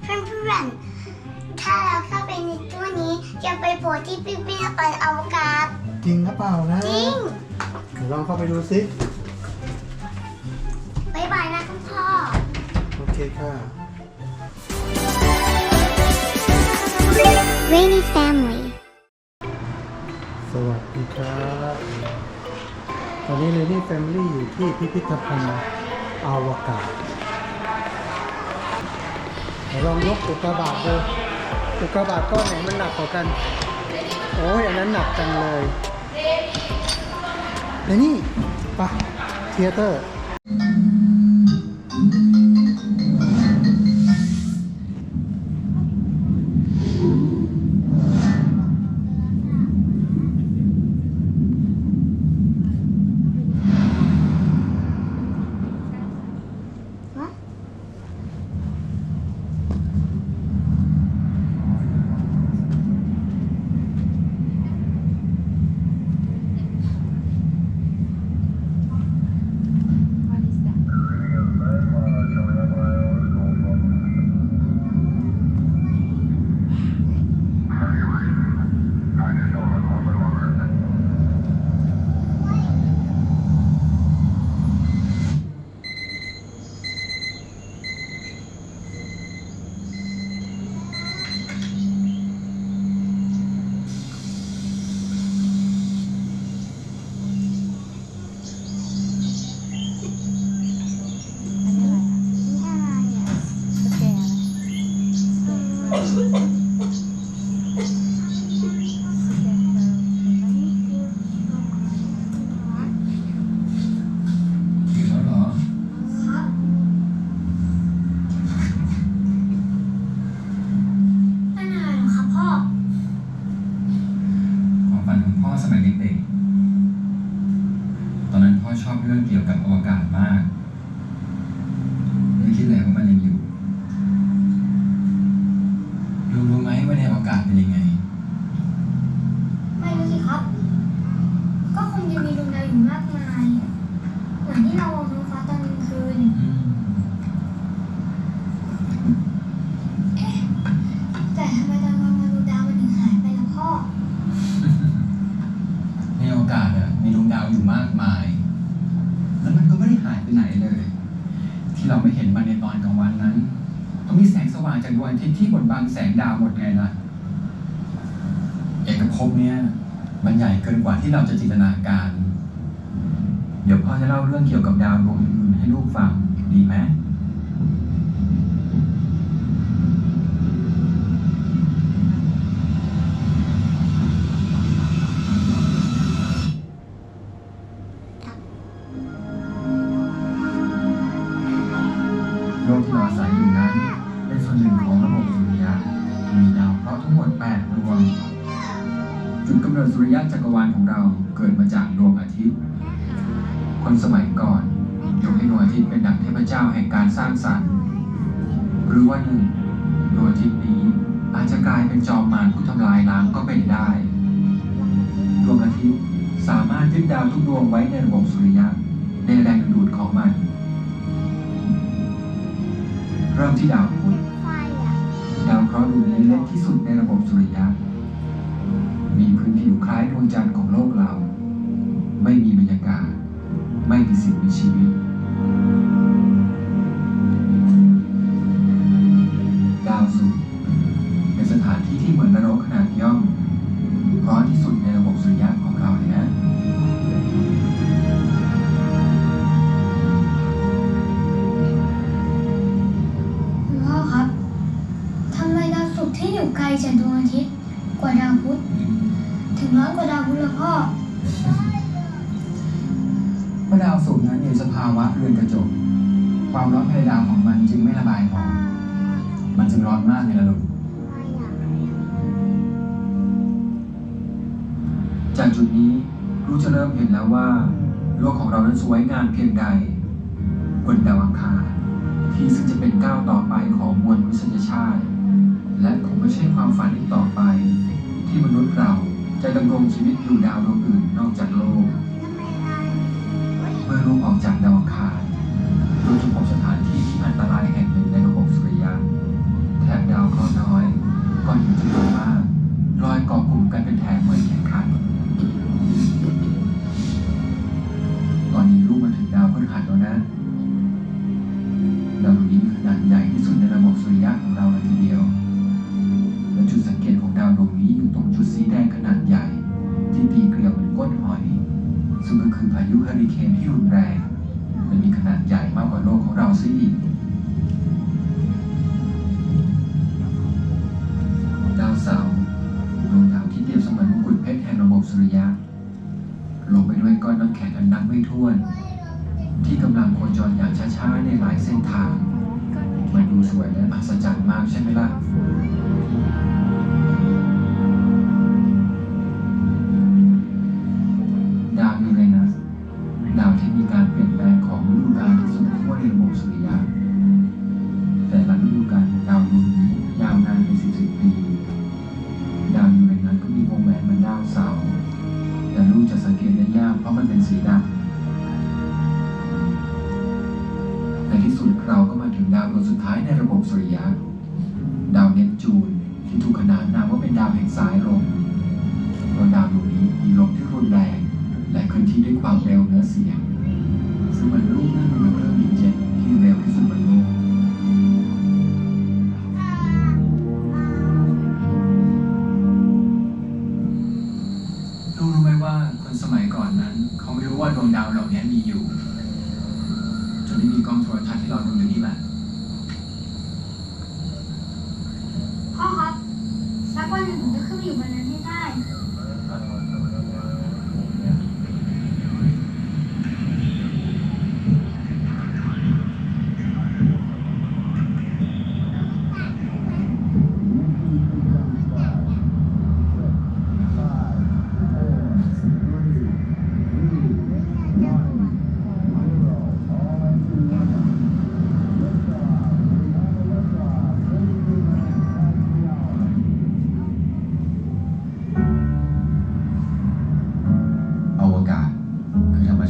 เพื่อนๆถ้าเราเข้าไปในตู้นี้จะไปโผล่ที่พิพิธภัณฑ์อวกาศจริงหรือเปล่านะจริงเดี๋ยวลองเข้าไปดูสิบ๊ายบายนะคุณพ่อ โอเคค่ะ Rainy Family สวัสดีครับตอนนี้เลนี่แฟมิลี่อยู่ที่พิพิธภัณฑ์อวกาศเดี๋ยว ลองยกอุกกาบาตดูอุกกาบาตก้อนไหนมันหนักกว่ากัน โอ้ยอันนั้นหนักจังเลยเลนี่ไปะเทเตอร์าวอยู่มากมาย แล้วมันก็ไม่ได้หายไปไหนเลย ที่เราไม่เห็นมันในตอนกลางวันนั้นเพราะมีแสงสว่างจากดวงอาทิตย์ที่บดบังแสงดาวหมดไงล่ะ เอกภพเนี่ยมันใหญ่เกินกว่าที่เราจะจินตนาการ เดี๋ยวพ่อจะเล่าเรื่องเกี่ยวกับดาวดวงอื่นให้ลูกฟังำเนิดสุริยะจักรวาลของเราเกิดมาจากดวงอาทิตย์ คนสมัยก่อนยกให้ดวงอาทิตย์เป็นดั่งเทพเจ้าแห่งการสร้างสรรค์ หรือว่าหนึ่งดวงอาทิตย์นี้อาจจะกลายเป็นจอมมารผู้ทำลายล้างก็เป็นได้ ดวงอาทิตย์สามารถยึดดาวทุกดวงไว้ในระบบสุริยะในแรงดึงดูดของมัน เริ่มที่ดาวพุธไฟอะดาวเคราะห์ดวงนี้เล็กที่สุดในระบบสุริยะมีพื้นผิว คล้ายดวงจันทร์ของโลกเรา ความร้อนภายในดาวของมันจึงไม่ระบายออก มันจึงร้อนมากในระดับจากจุดนี้รู้จะเริ่มเห็นแล้วว่า โลกของเรานั้นสวยงามเพียงใดบนดาวอังคารที่ซึ่งจะเป็นก้าวต่อไปของมวลมนุษยชาติ และคงไม่ใช่ความฝันอีกต่อไป ที่มนุษย์เราจะดำรงชีวิตอยู่ดาวดวงอื่นนอกจากโลก เมื่อลูกออกจากดาวอังคาร ของสถานที่ที่อันตรายแห่งหนึ่งในระบบสุริยะ แถบดาวเคราะห์น้อยก็อยู่จำนวนมากลอยเกาะกลุ่มกันเป็นแถบเหมือนแข่งขัน ตอนนี้ลูกมาถึงดาวพฤหัสแล้วนะดาวดวงนี้มีขนาดใหญ่ที่สุดในระบบสุริยะของเราเลยทีเดียว และจุดสังเกตของดาวดวงนี้อยู่ตรงจุดสีแดงขนาดใหญ่ ที่ตีเกลียวเป็นก้นหอย ซึ่งก็คือพายุเฮอริเคนที่รุนแรง และมีขนาดใหญ่มากกว่าโลกของเราซะอีกดาวเสาร์ดวงดาวที่เปรียบเสมือนมงกุฎเพชรแห่งระบบสุริยะลงไปด้วยก้อนน้ำแข็งอันนับไม่ถ้วน ที่กำลังโคจรอย่างช้าๆในหลายเส้นทาง มันดูสวยและมหัศจรรย์มากใช่ไหมล่ะดาวยูเรนัสดาวที่มีการเปลี่ยนแปลง ฤดูกาลที่สุดขั้วในระบบสุริยะแต่ละฤดูกาลดาวดวงนี้ยาวนานเป็นสิบสิบปีดาวอยูเรนัสก็มีวงแหวนเหมือนดาวเสาร์แต่ลูกจะสังเกตได้ยากเพราะมันเป็นสีดำในที่สุดเราก็มาถึงดาวดวงสุดท้ายในระบบสุริยะ ดาวเนปจูนที่ถูกขนานนามว่าเป็นดาวแห่งสายลมเพราะดาวดวงนี้มีลมที่รุนแรง และเคลื่อนที่ด้วยความเร็วเหนือเสียง ว่าดวงดาวเหล่านี้มีอยู่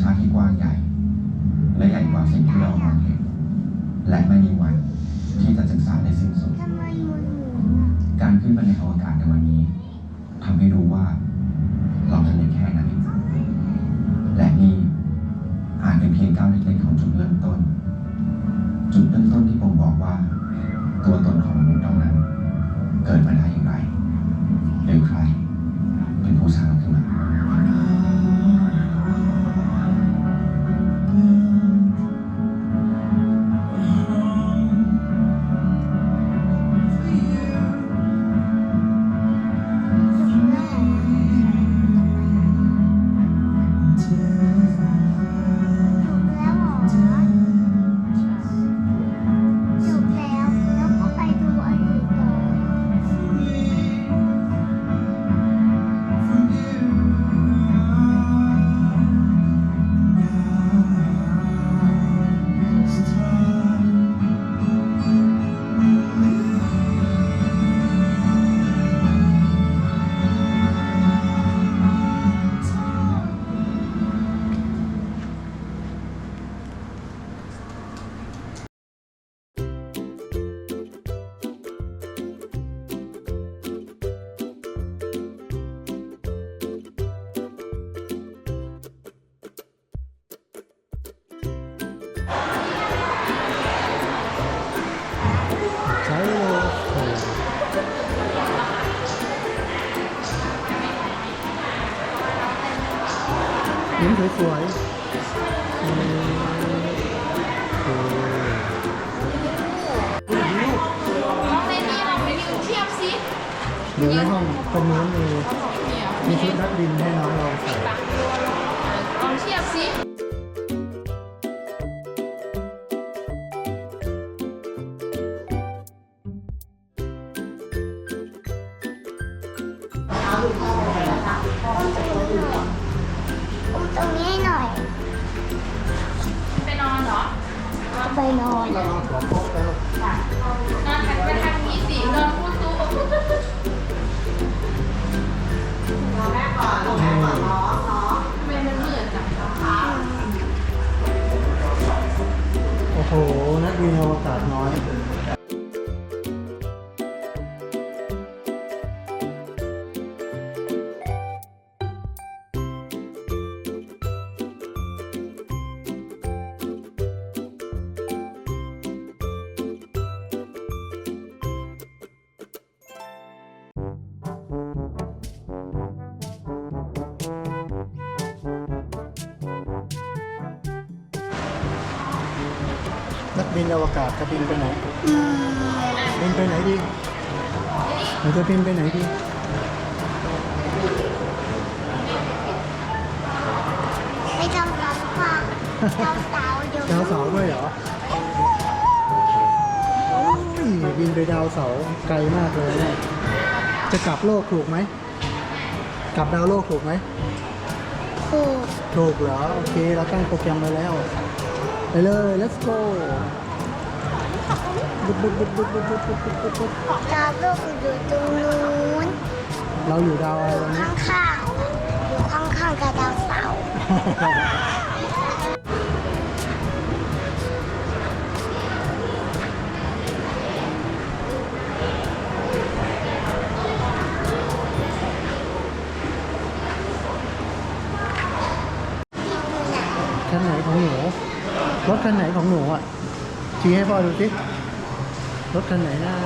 ชาติที่กว้างใหญ่ และใหญ่กว่าสิ่งที่เรามองเห็นและไม่มีวันที่จะศึกษาได้สิ้นสุดทำไมมันหมุนอะการขึ้นไปในอวกาศในวันนี้ทำให้รู้ว่าเราจะเล็กแค่ไหนและนี่อาจเป็นเพียงก้าวเล็กๆของจุดเริ่มต้น จุดเริ่มต้นที่ผมบอกว่า ตัวตนของมนุษย์เรานั้น เกิดมา สวยๆอืมโอ้ยน้องเรนนี่ลองไปยืนเทียบสิเดี๋ยวในห้องตรงนู้นมีมีชุดนักบินให้น้องลองใส่ลองเทียบสิ นอนอนนอนหันไปทางนี้สินอนพูดตู้นี่ทำไมมันเหมือนจังโอ้โห นักบินอวกาศน้อย บินอวกาศจะบินไปไหนอืมบินไปไหนดีเราจะบินไปไหนดีไม่ต้องรับฟังเจ้าสาวอยู่ดาวเสาร์ด้วยเหรอโอ้ยบินไปดาวเสาร์ไกลมากเลยเนี่ยจะกลับโลกถูกไหมกลับดาวโลกถูกไหมถูก ถูกเหรอ โอเค เราตั้งโปรแกรมไว้แล้ว ไปเลย let's go บุ๊บบุ๊บบุ๊บบุ๊บบุ๊บบุ๊บบุ๊บบุ๊บบุ๊บดาวลูกอยู่ตรงนู้นเราอยู่ดาวอะไรตอนนี้ข้างๆอยู่ข้างๆกับดาวเสาร์คันไหนของหนูรถคันไหนของหนูอะชี้ให้พ่อดูสิ รถคันไหนนะ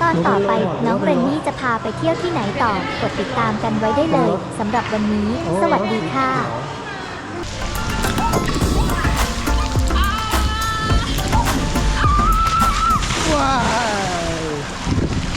ตอนต่อไปน้องเรนนี่จะพาไปเที่ยวที่ไหนต่อกดติดตามกันไว้ได้เลยสำหรับวันนี้โอ้สวัสดีค่ะว้าว